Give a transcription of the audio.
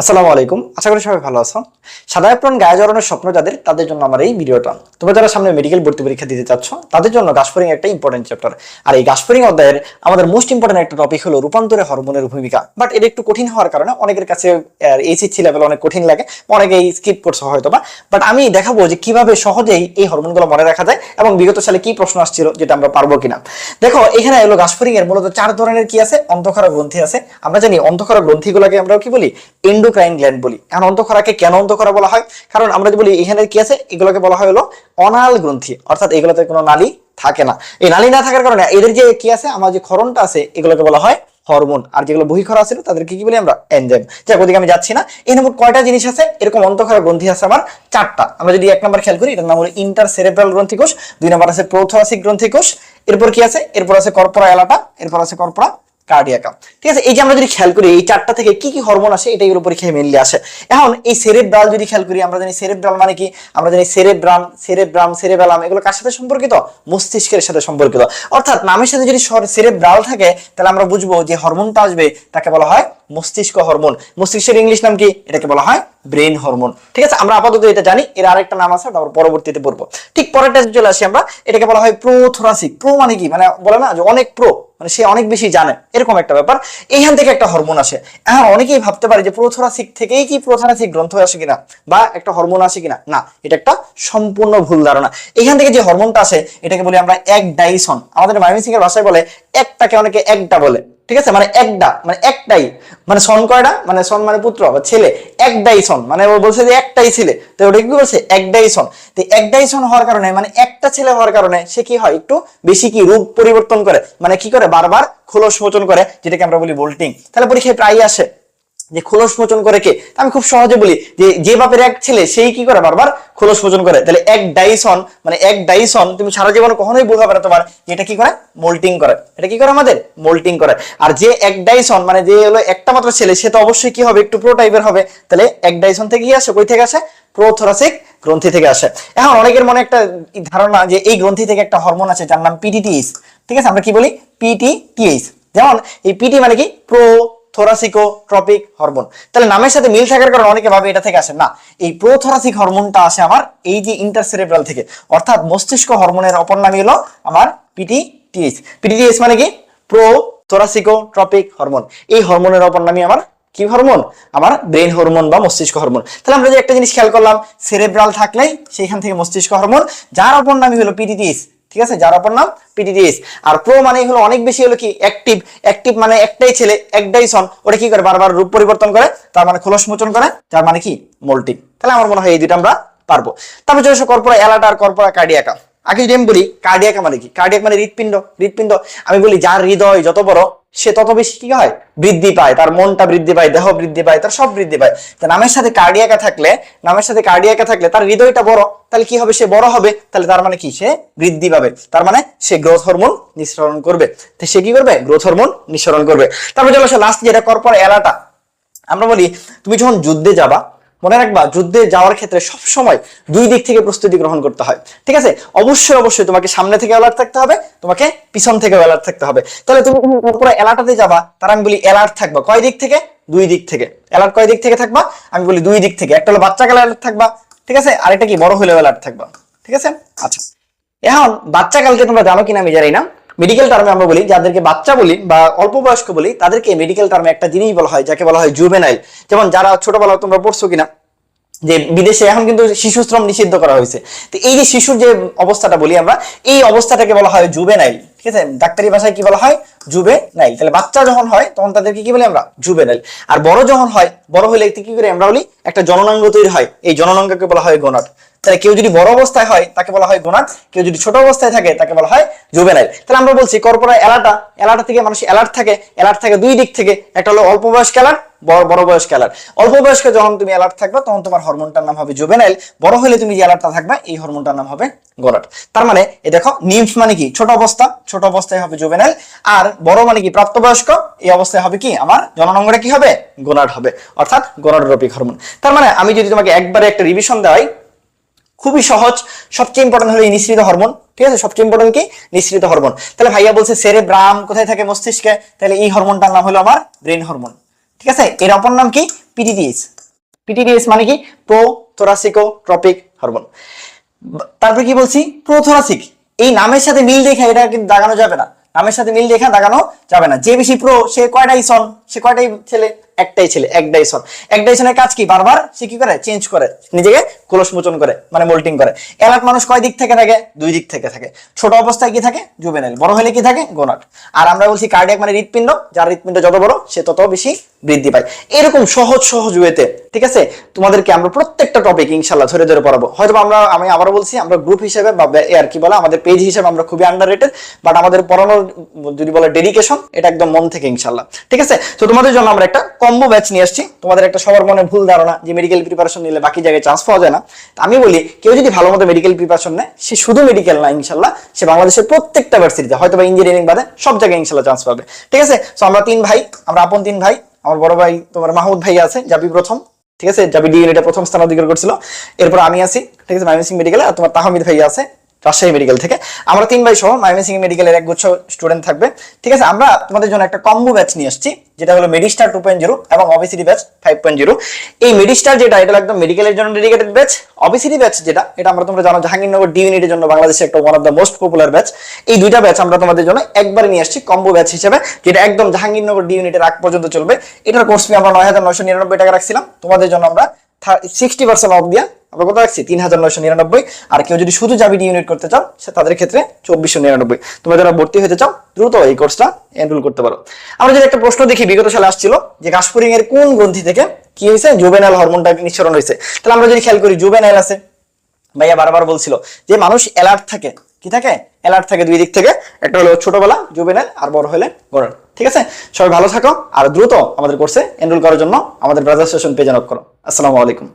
আসসালামু আলাইকুম। আশা করি সবাই ভালো আছো। সাদা অ্যাপ্রন গায়ে জড়ানোর স্বপ্ন যাদের, তাদের জন্য আমার এই ভিডিওটা। তোমরা যারা সামনে মেডিকেল ভর্তি পরীক্ষা দিতে চাচ্ছ, তাদের জন্য গাছফরিং একটা ইম্পর্টেন্ট চ্যাপ্টার আর এই গাছফরিং অধ্যায়ের আমাদের মোস্ট ইম্পর্টেন্ট একটা টপিক হলো রূপান্তরে হরমোনের ভূমিকা। বাট এটা একটু কঠিন হওয়ার কারণে অনেকের কাছে এইচএসসি লেভেল অনেক কঠিন লাগে। অনেকে স্কিপ করছে হয়তো বা বাট আমি দেখাবো যে কীভাবে সহজেই এই হরমোনগুলো মনে রাখা যায় এবং বিগত সালে কি প্রশ্ন আসছিল যেটা আমরা পারব কিনা। দেখো, এখানে এলো গাছফরিং এর মূলত চার ধরনের কি আছে? অন্ধকার গ্রন্থি আছে। আমরা জানি অন্ধকার গ্রন্থিগুলোকে আমরা কি বলি? এন্ডোক্রাইন গ্ল্যান্ড বলি। এখন অন্ধকারাকে কেন অন্ধকারা বলা হয়? কারণ আমরা যে বলি, এখানে কি আছে? এগুলোকে বলা হয় হলো অনাল গ্রন্থি। অর্থাৎ এগুলোতে কোনো নালী থাকে না। এই নালী না থাকার কারণে এদের যে কি আছে? আমার যে ক্ষরণটা আছে, এগুলোকে বলা হয় হরমোন। আর যেগুলো বহিখরা আছে, তাদেরকে কি বলি আমরা এনজাইম। যাক, ওদিকে আমি যাচ্ছি না। এই মোট কয়টা জিনিস আছে? এরকম অন্তঃক্ষরা গ্রন্থি আছে আমার চারটা। আমরা যদি এক নম্বর খেয়াল করি, এটার নাম হলো ইন্টার সেরেব্রাল গ্রন্থিকোষ দুই নম্বর আছে প্রোথোরাসিক গ্রন্থি কোষ। এরপর কি আছে? এরপর আছে কর্পোরা এলাটা। এরপর আছে কর্পোরা কার্ডিয়াকা ঠিক আছে, এই যে আমরা যদি খেয়াল করি, এই চারটা থেকে কি কি হরমোন আসে এটা এগুলো পরীক্ষায় মেনলি আসে। এখন এই সেরেব্রাল যদি খেয়াল করি, আমরা জানি সেরেব্রাল মানে কি? আমরা জানি সেরেব্রাম সেরেব্রাম সেরেবেলাম এগুলো কার সাথে সম্পর্কিত? মস্তিষ্কের সাথে সম্পর্কিত। অর্থাৎ নামের সাথে যদি সেরেব্রাল থাকে, তাহলে আমরা বুঝব যে হরমোনটা আসবে, তাকে বলা হয় মস্তিষ্ক হরমোন মস্তিষ্কের ইংলিশ নাম কি? এটাকে বলা হয় ব্রেন হরমোন ঠিক আছে? আমরা আপাতত এটা জানি, এর আরেকটা নাম আছে তারপর পরবর্তীতে পড়ব। ঠিক পরেরটা চলে আসি আমরা, এটাকে বলা হয় প্রোথোরাসিক। প্রো মানে কি? মানে বলে না যে অনেক প্রো মানে সে অনেক বেশি জানে। এরকম একটা ব্যাপার। এইখান থেকে একটা হরমোন আসে। এখন অনেকেই ভাবতে পারে যে প্রোথোরাসিক থেকেই কি প্রোথোরাসিক গ্রন্থ আসে কিনা, বা একটা হরমোন আসে কিনা। না, এটা একটা সম্পূর্ণ ভুল ধারণা। এখান থেকে যে হরমোনটা আসে, এটাকে বলি আমরা এক ডাইসন। আমাদের মাইমিসিং এর ভাষায় বলে একটাকে অনেকে একটা বলে। ঠিক আছে? মানে একটা মানে একটাই। মানে সন কয়টা? মানে সন মানে পুত্র, বা ছেলে। একটাই সন। মানে ও বলছে যে একটাই ছেলে। তো ওটা কি বলছে? একটাই সন। তো একটাই সন হওয়ার কারণে মানে একটা ছেলে হওয়ার কারণে সে কি হয়? একটু বেশি কি রূপ পরিবর্তন করে। মানে কি করে? বারবার খোলস মোচন করে, যেটাকে আমরা বলি বোল্টিং। তাহলে পরীক্ষায় প্রায়ই আসে। যে খোলস মোচন করে কে? আমি খুব সহজে বলি যে যে বাপের এক ছেলে সেই কি করে বারবার খোলস মোচন করে? তাহলে এক ডাইসন মানে এক ডাইসন, তুমি সারা জীবন কখনোই হবে না তোমার এটা কি করে? মোল্টিং করে। এটা কি করে আমাদের? মোল্টিং করে। আর যে এক ডাইসন মানে যে হলো একটা মাত্র ছেলে, সে তো অবশ্যই কি হবে? একটু প্রো টাইপের হবে। তাহলে এক ডাইসন থেকে কি আসে, কই থেকে আসে? প্রোথোরাসিক গ্রন্থি থেকে আসে। এখন অনেকের মনে একটা ধারণা যে এই গ্রন্থি থেকে একটা হরমোন আছে, যার নাম পিটিটিএস ঠিক আছে, আমরা কি বলি? পিটিটিএস যেমন এই পিটি মানে কি? প্রো থোরাসিকোট্রপিক হরমোন তাহলে নামের সাথে মিল থাকার কারণে অনেকে ভাবে এটা থেকে আসে না, এই প্রোথোরাসিক হরমোনটা আসে আমার এই যে ইন্টারসেরেব্রাল থেকে। অর্থাৎ মস্তিষ্ক হরমোনের অপর নামই হলো আমার পিটিটিএস পিটিটিএস মানে কি? প্রো থোরাসিকো ট্রপিক হরমোন এই হরমোনের অপর নামই আমার কি হরমোন আমার ব্রেন হরমোন বা মস্তিষ্ক হরমোন তাহলে আমরা যে একটা জিনিস খেয়াল করলাম সেরেব্রাল থাকলেই সেইখান থেকে মস্তিষ্ক হরমোন যার অপর নামই হলো পিটিটিএস ঠিক আছে? যার অপর নাম পিটিডিএস আর প্রো মানে হলো অনেক বেশি হলো কি? অ্যাক্টিভ অ্যাক্টিভ মানে একটাই ছেলে, একটাই সন ওটা কি করে? বারবার রূপ পরিবর্তন করে, তার মানে খোলস মোচন করে তার মানে কি? মোল্টিং তাহলে আমার মনে হয় এই দুটো আমরা পারব। তারপর চলে কর্পোরা এলাটা আর কর্পোরা কার্ডিয়াকা আগে যদি আমি বলি কার্ডিয়াকা মানে কি? কার্ডিয়াক মানে হৃৎপিণ্ড। হৃৎপিণ্ড, আমি বলি যার হৃদয় যত বড়, সে তত বেশি কি হয়? বৃদ্ধি পায়। তার মনটা বৃদ্ধি পায়, দেহ বৃদ্ধি পায়, তার সব বৃদ্ধি পায়। তা নামের সাথে কার্ডিয়াকা থাকলে, নামের সাথে কার্ডিয়াকা থাকলে তার হৃদয়টা বড়, তাহলে কি হবে? সে বড় হবে, তাহলে তার মানে কি? সে বৃদ্ধি পাবে। তার মানে সে গ্রোথ হরমোন নিঃসরণ করবে। তো সে কি করবে? গ্রোথ হরমোন নিঃসরণ করবে। তারপর চলো লাস্ট যেটা কর্পর এলাটা আমরা বলি, তুমি যখন যুদ্ধে যাবা মনে রাখবা, যুদ্ধে যাওয়ার ক্ষেত্রে সব সময় দুই দিক থেকে প্রস্তুতি গ্রহণ করতে হয়। ঠিক আছে? অবশ্যই অবশ্যই তোমাকে সামনে থেকে অ্যালার্ট থাকতে হবে, তোমাকে পিছন থেকে অ্যালার্ট থাকতে হবে। তাহলে তুমি পুরো অ্যালার্টাতে যাবা তার আমি বলি অ্যালার্ট থাকবা। কয় দিক থেকে? দুই দিক থেকে। অ্যালার্ট কয় দিক থেকে থাকবা? আমি বলি দুই দিক থেকে। একটা হলো বাচ্চাকালে অ্যালার্ট থাকবা, ঠিক আছে? আরেকটা কি? বড় হলেও অ্যালার্ট থাকবা। ঠিক আছে? আচ্ছা। এখন, বাচ্চা কালকে তোমরা জানো কিনা আমি জানি না। মেডিকেল টার্মে আমরা বলি, যাদেরকে বাচ্চা বলি বা অল্প বয়স্ক বলি, তাদেরকে মেডিকেল টার্মে একটা জিনিস বলা হয়, যাকে বলা হয় জুবেনাইল যেমন যারা ছোটবেলা তোমরা পড়ছো কিনা, যে বিদেশে এখন কিন্তু শিশু শ্রম নিষিদ্ধ করা হয়েছে। তো এই যে শিশুর যে অবস্থাটা বলি আমরা, এই অবস্থাটাকে বলা হয় জুবেনাইল ঠিক আছে? ডাক্তারি ভাষায় কি বলা হয়? জুবে নাইল তাহলে বাচ্চা যখন হয়, তখন তাদেরকে কি বলি আমরা? জুবে নাইল আর বড় যখন হয়, বড় হলে কি করে আমরা বলি? একটা জননাঙ্গ তৈরি হয়। এই জননাঙ্গকে বলা হয় গোনাট তাহলে কেউ যদি বড় অবস্থায় হয়, তাকে বলা হয় গোনাট কেউ যদি ছোট অবস্থায় থাকে, তাকে বলা হয় জুবেনাইল। তাহলে আমরা বলছি কর্পোরা এলাটা এলাটা থেকে মানুষ অ্যালার্ট থাকে। অ্যালার্ট থাকে দুই দিক থেকে। একটা হলো অল্প বয়স্ক অ্যালার্ট, বড় বয়স্ক অ্যালার্ট। অল্প বয়স্কে যখন তুমি অ্যালার্ট থাকবে, তখন তোমার হরমোনটার নাম হবে জুবেনাইল। বড় হলে তুমি যে অ্যালার্টটা থাকবে, এই হরমোনটার নাম হবে গোনাট তার মানে এ দেখো, নিমফ মানে কি? ছোট অবস্থা। ছোট অবস্থায় হবে জুবেনাইল। আর বড় মানে কি? প্রাপ্তবয়স্ক। এই অবস্থায় হবে কি? আমার জননঙ্গরে কি হবে? গোনাড হবে। অর্থাৎ গোনাডোরোপিক হরমোন। তার মানে আমি যদি তোমাকে একবারে একটা রিভিশন দেওয়াই খুবই সহজ, সবচেয়ে ইম্পর্টেন্ট হলো নিঃসৃত হরমোন, ঠিক আছে? সবচেয়ে ইম্পর্টেন্ট কি? নিঃসৃত হরমোন। তাহলে ভাইয়া বলছে, সেরে ব্রাম, কোথায় থাকে মস্তিষ্কে? তাহলে এই হরমোনটার নাম হলো আমার ব্রেন হরমোন, ঠিক আছে? এর অপর নাম কি? পিটিডিএস পিটিডিএস মানে কি? Prothoracicotropic hormone. তারপরে কি বলছি? প্রোথোরাসিক। এই নামের সাথে মিল দেখে এটা কিন্তু দাগানো যাবে না। নামের সাথে মিল দেখা দাগানো যাবে না। যে বেশি প্রো, সে কয়টাই সন, সে কয়টাই ছেলে একটাই ছেলে একটাই সন একটাই সনের কাজ কি? বারবার সে কি করে? চেঞ্জ করে। নিজেকে কলস মোচন করে মানে মোল্টিং করে। এলাক মানুষ কয় দিক থেকে থাকে? দুই দিক থেকে থাকে। ছোট অবস্থায় কি থাকে? জুবেনাইল বড় হলে কি থাকে? গোনাট আর আমরা বলছি কার্ডিয়াক মানে হৃৎপিণ্ড। যার হৃৎপিণ্ড যত বড়, সে তত বেশি বৃদ্ধি পায়। এরকম সহজ সহজ ওয়েতে ঠিক আছে? তোমাদেরকে আমরা প্রত্যেকটা টপিক ইনশাল্লাহ ধরে ধরে পড়াবো। হয়তো আমরা, আমি আবারও বলছি, আমরা গ্রুপ হিসেবে বা আর কি বলে, আমাদের পেজ হিসেবে আমরা খুবই আন্ডার রেটেড বাট আমাদের পড়ানোর যদি বলে ডেডিকেশন এটা একদম মন থেকে ইনশাল্লাহ ঠিক আছে? তো তোমাদের জন্য আমরা একটা কম্বো ব্যাচ নিয়ে আসছি। তোমাদের একটা সবার মনে ভুল ধারণা যে মেডিকেল প্রিপারেশন নিলে বাকি জায়গায় চান্স পাওয়া যায় না। আমি বলি, কেউ যদি ভালো মতো মেডিকেল প্রিপারেশন নেয়, সে শুধু মেডিকেল না, ইনশাল্লাহ, সে বাংলাদেশের প্রত্যেকটা ভার্সিটিতে হয়তো বা ইঞ্জিনিয়ারিং বাদে, সব জায়গায় ইনশাল্লাহ চান্স পাবে। ঠিক আছে? তো আমরা তিন ভাই, আমরা আপন তিন ভাই, আমার বড় ভাই, তোমার মাহমুদ ভাই আছে যাবি প্রথম। ঠিক আছে? যাবি ডি ইউনিটে প্রথম স্থান অধিকার করছিল। এরপর আমি আছি, ঠিক আছে মাইমেসিং মেডিকেলে আর তোমার তাহমিদ ভাই আছে। রাজশাহী মেডিকেল থেকে। আমরা তিন ভাই সহ মাইমেসিং মেডিকেলের এক গুচ্ছ স্টুডেন্ট থাকবে। ঠিক আছে, আমরা তোমাদের জন্য একটা কম্বো ব্যাচ নিয়ে আসছি, যেটা হলো মেডিস্টার টু পয়েন্ট জিরো এবং obesity batch five point zero এই মেডিস্টার যেটা, এটা একদম মেডিকেলের জন্য ডেডিকেটেড ব্যাচ অবিসিটি ব্যাচ যেটা, এটা আমরা তোমরা জানো জাহাঙ্গীরনগর ডি ইউনিটের জন্য বাংলাদেশে একটা one of the most popular batch এই দুইটা ব্যাচ আমরা তোমাদের জন্য একবারে নিয়ে আসছি কম্বো ব্যাচ হিসেবে, যেটা একদম জাহাঙ্গীরনগর ডি ইউনিটের আগ পর্যন্ত চলবে। এটার কোর্স ফি আমরা নয় হাজার নয়শো নিরানব্বই টাকা রাখছিলাম। তোমাদের জন্য আমরা সিক্সটি পার্সেন্ট অফ দিয়া আমরা কত রাখছি? তিন হাজার নয়শো নিরানব্বই। আর কেউ যদি শুধু যাবি ইউনিট করতে চাও, সে তাদের ক্ষেত্রে চব্বিশশো নিরানব্বই। তোমরা যারা ভর্তি হতে চাও, দ্রুত এই কোর্সটা এনরোল করতে পারো। আমরা যদি একটা প্রশ্ন দেখি, বিগত সালে আসছিল যে কাশপুরিং এর কোন গ্রন্থি থেকে কি হয়েছে? জুবেনাল হরমোনটা নিঃসরণ হয়েছে। তাহলে আমরা যদি খেয়াল করি জুবেনাইল আছে। ভাইয়া বারবার বলছিল যে মানুষ অ্যালার্ট থাকে। কি থাকে? অ্যালার্ট থাকে দুই দিক থেকে। একটা হলো ছোটবেলা জুবেনাইল আর বড় হলে গোড়ার ঠিক আছে? সবাই ভালো থাকো, আর দ্রুত আমাদের কোর্সে এনরোল করার জন্য আমাদের ব্রাজার সেশন পেজে নক করো। আসসালামু আলাইকুম।